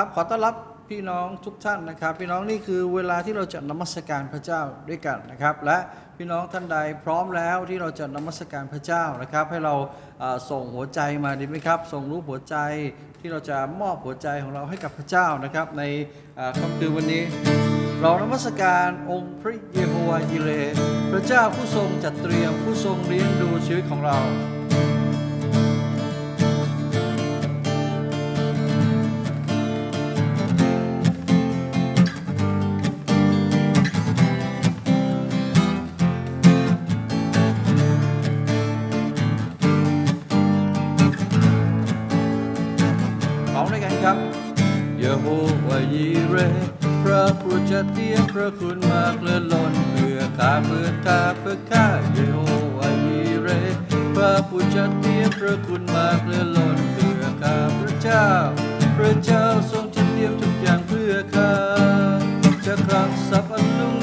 ครับขอต้อนรับพี่น้องทุกท่านนะครับ พี่น้องนี่คือเวลาที่เราจะนมัสการพระเจ้าด้วยกันนะครับ และพี่น้องท่านใดพร้อมแล้วที่เราจะนมัสการพระเจ้านะครับ ให้เราส่งหัวใจมาดีไหมครับ ส่งรูปหัวใจที่เราจะมอบหัวใจของเราให้กับพระเจ้านะครับ ในค่ำคืนวันนี้ เรานมัสการองค์พระเยโฮวายิเรพระเจ้าผู้ทรงจัดเตรียมผู้ทรงเลี้ยงดูชีวิตของเรา องด้วยกันครับเยโฮวายีเร พระผู้จะเตียมพระคุณมากเลื่อนล้นเพื่อข้าเพื่อข้าเพื่อข้าเยโฮวายีเร พระผู้จะเตียมพระคุณมากเลื่อนล้นเพื่อข้าพระเจ้า พระเจ้าทรงจะเตรียมทุกอย่างเพื่อข้าจะครั้งทรัพย์อันลุ่ง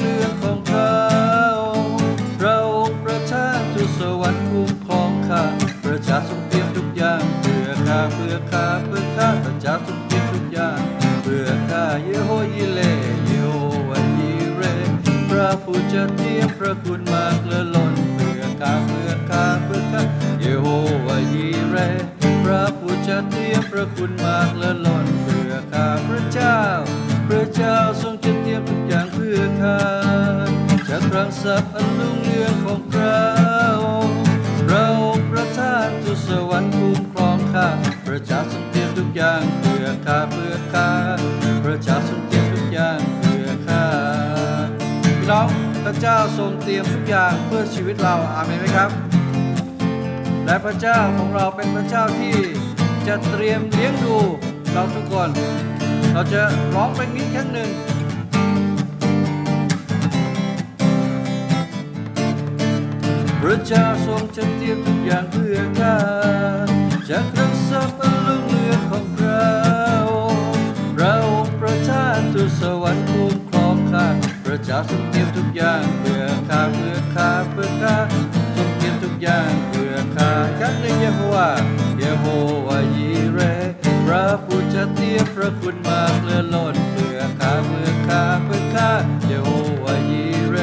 มากเลื่อล้นเพื่อข้าพระเจ้า พระเจ้าทรงจะเตรียมทุกอย่างเพื่อข้าจากครั้งทรัพย์อันลุ่งเรืองของพระองค์พระองค์ประทานทุสวรรค์คุ้มครองข้าพระเจ้าทรงเตรียมทุกอย่างเพื่อข้าเพื่อข้าพระเจ้าทรงเตรียมทุกอย่างเพื่อข้าพี่น้องพระเจ้าทรงเตรียมทุกอย่างเพื่อชีวิตเราอาเมนไหมครับ และพระเจ้าของเราเป็นพระเจ้าที่ จะเตรียมเลี้ยงดูเราทุกคน เราจะร้องเพลงนี้ครั้งหนึ่งพระเจ้าทรงจะเตรียมทุกอย่างเพื่อข้าจากครั้งสรรพลุ่งเรือของพระองค์พระองค์ประทานทุสวรรค์คุ้มครองข้าพระเจ้าทรงเตรียมทุกอย่าง รียมพระคุณมากเลื่อนล้นเพื่อข้าเพื่อข้าเพื่อข้าเยโฮวายีเร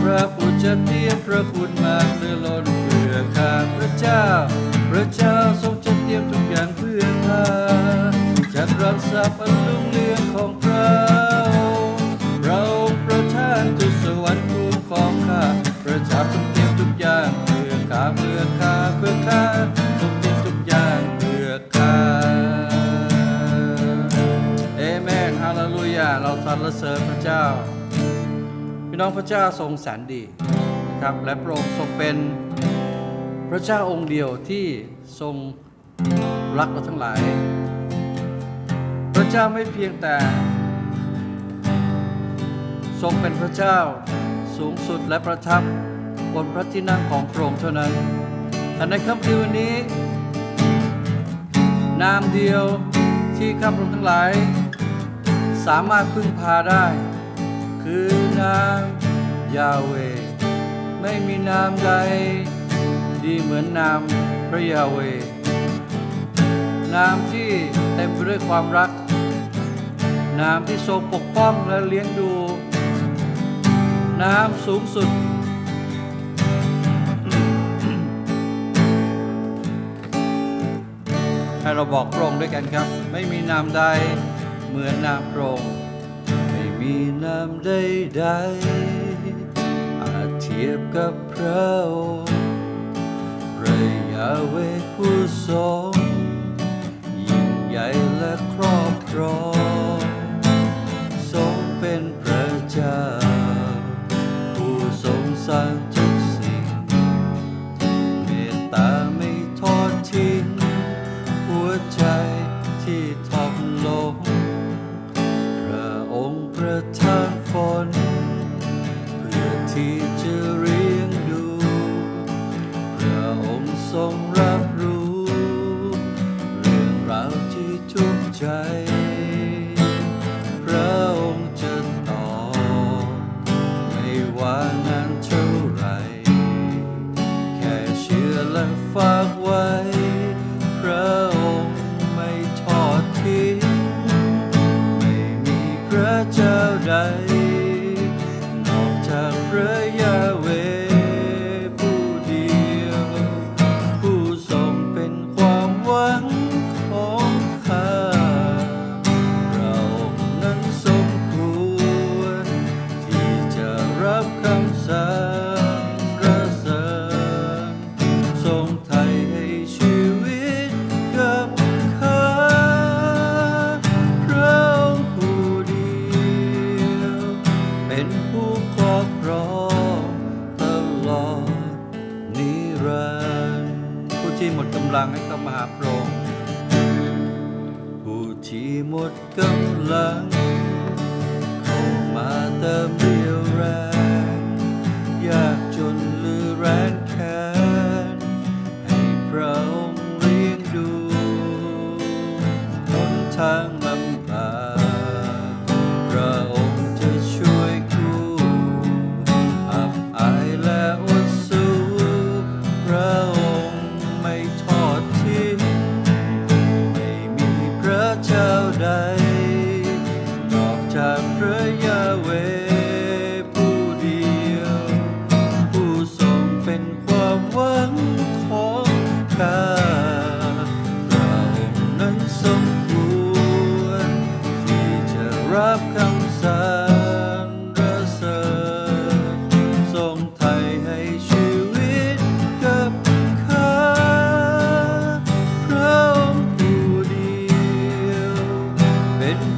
พระผู้จะเตรียมพระคุณมากเลื่อนล้นเพื่อข้าพระเจ้า พระเจ้าทรงจะเตรียมทุกอย่างเพื่อข้าจากรักษาปันลุ่ง เลลูยาเราสรรเสริญพระเจ้า พี่น้องพระเจ้าทรงแสนดีนะครับและพระองค์ทรงเป็นพระเจ้าองค์เดียวที่ทรงรักเราทั้งหลาย พระเจ้าไม่เพียงแต่ ทรงเป็นพระเจ้าสูงสุดและประทับบนพระที่นั่งของพระองค์เท่านั้นแต่ในค่ำคืนวันนี้ นามเดียวที่ข้าพเจ้าทั้งหลาย สามารถพึ่งพาได้ คือนามยาเว ไม่มีนามใด ดีเหมือนนามพระยาเว นามที่เต็มไปด้วยความรัก นามที่ทรงปกป้องและเลี้ยงดู นามสูงสุดให้เราบอกพระองค์ด้วยกันครับ ไม่มีนามใด เหมือนนามพระองไม่มีนามใดๆอาจเทียบกับพระองค์ระยาเวห์ผู้ทรงยิ่งใหญ่และครอบครองทรงเป็นพระเจ้า ผู้ทรงสร้างทุกสิ่ง เมตตาไม่ทอดทิ้งหัวใจที่ทอมลง ฝากไว้ ที่หมดกำลังให้เข้ามาหาพระองค์ผู้ที่หมดกำลัง เข้ามาเติมเรียวแรงยากจนหรือแรงแค้นให้พระองค์เลี้ยงดูบนทางลำบาก good.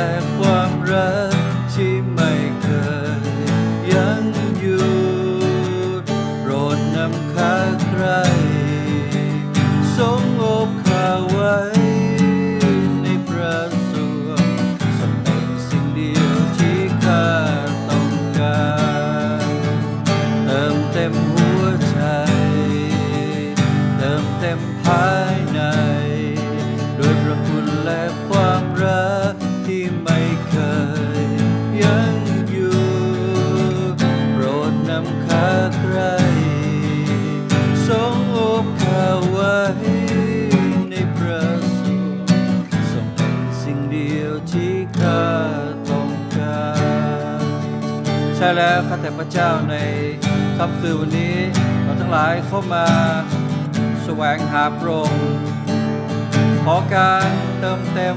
และความรัก แล้วข้าแต่พระเจ้าในคำสื่อวันนี้เราทั้งหลายเข้ามาแสวงหาพระองค์ขอการเติมเต็ม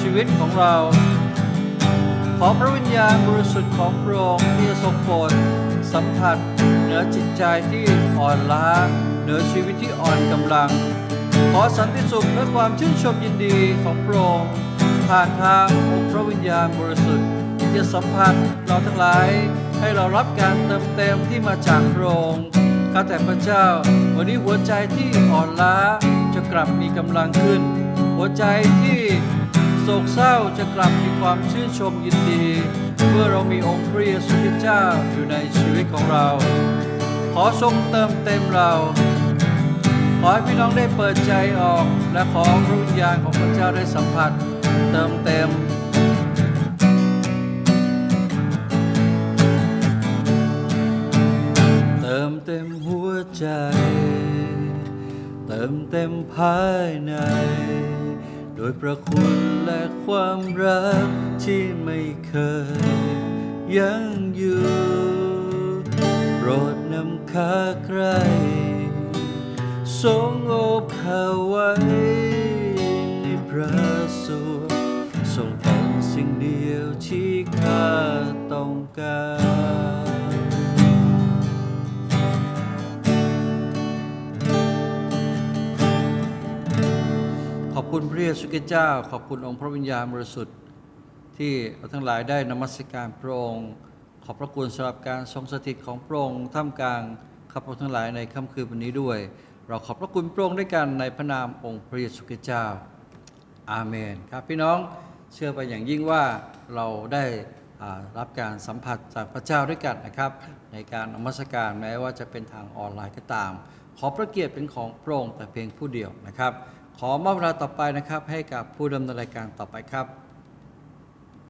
ชีวิตของเรา ขอพระวิญญาณบริสุทธิ์ของพระองค์ที่จะทรงโปรดสัมผัสเหนือจิตใจที่อ่อนล้าเหนือชีวิตที่อ่อนกำลัง ขอสันติสุขและความชื่นชมยินดีของพระองค์ผ่านทางองค์พระวิญญาณบริสุทธิ์ จะสัมผัสเราทั้งหลาย ให้เรารับการเติมเต็มที่มาจากพระองค์ข้าแต่พระเจ้า วันนี้หัวใจที่อ่อนล้าจะกลับมีกำลังขึ้น หัวใจที่โศกเศร้าจะกลับมีความชื่นชมยินดีเมื่อเรามีองค์พระเยซูคริสต์เจ้าอยู่ในชีวิตของเรา ขอทรงเติมเต็มเราขอให้พี่น้องได้เปิดใจออก และขอพระวิญญาณของพระเจ้าได้สัมผัส เติมเต็ม เต็มหัวใจ เติมเต็มภายใน โดยพระคุณและความรักที่ไม่เคยยังอยู่โปรดนำข้าใกล้ทรงโอบข้าไว้ในพระสุขทรงเป็นสิ่งเดียวที่ข้าต้องการ คุณพระเยซูคริสต์เจ้า ขอบคุณองค์พระวิญญาณบริสุทธิ์ที่เราทั้งหลายได้นมัสการพระองค์ ขอบพระคุณสำหรับการทรงสถิตของพระองค์ท่ามกลางข้าพเจ้าทั้งหลายในค่ำคืนวันนี้ด้วย เราขอบพระคุณพระองค์ด้วยกันในพระนามองค์พระเยซูคริสต์เจ้า อาเมน ครับพี่น้องเชื่อไปอย่างยิ่งว่าเราได้รับการสัมผัสจากพระเจ้าด้วยกันนะครับ ในการนมัสการแม้ว่าจะเป็นทางออนไลน์ก็ตาม ขอพระเกียรติเป็นของพระองค์แต่เพียงผู้เดียวนะครับ ขอมอบเวลาต่อไปนะครับ ให้กับผู้ดำเนินรายการต่อไปครับ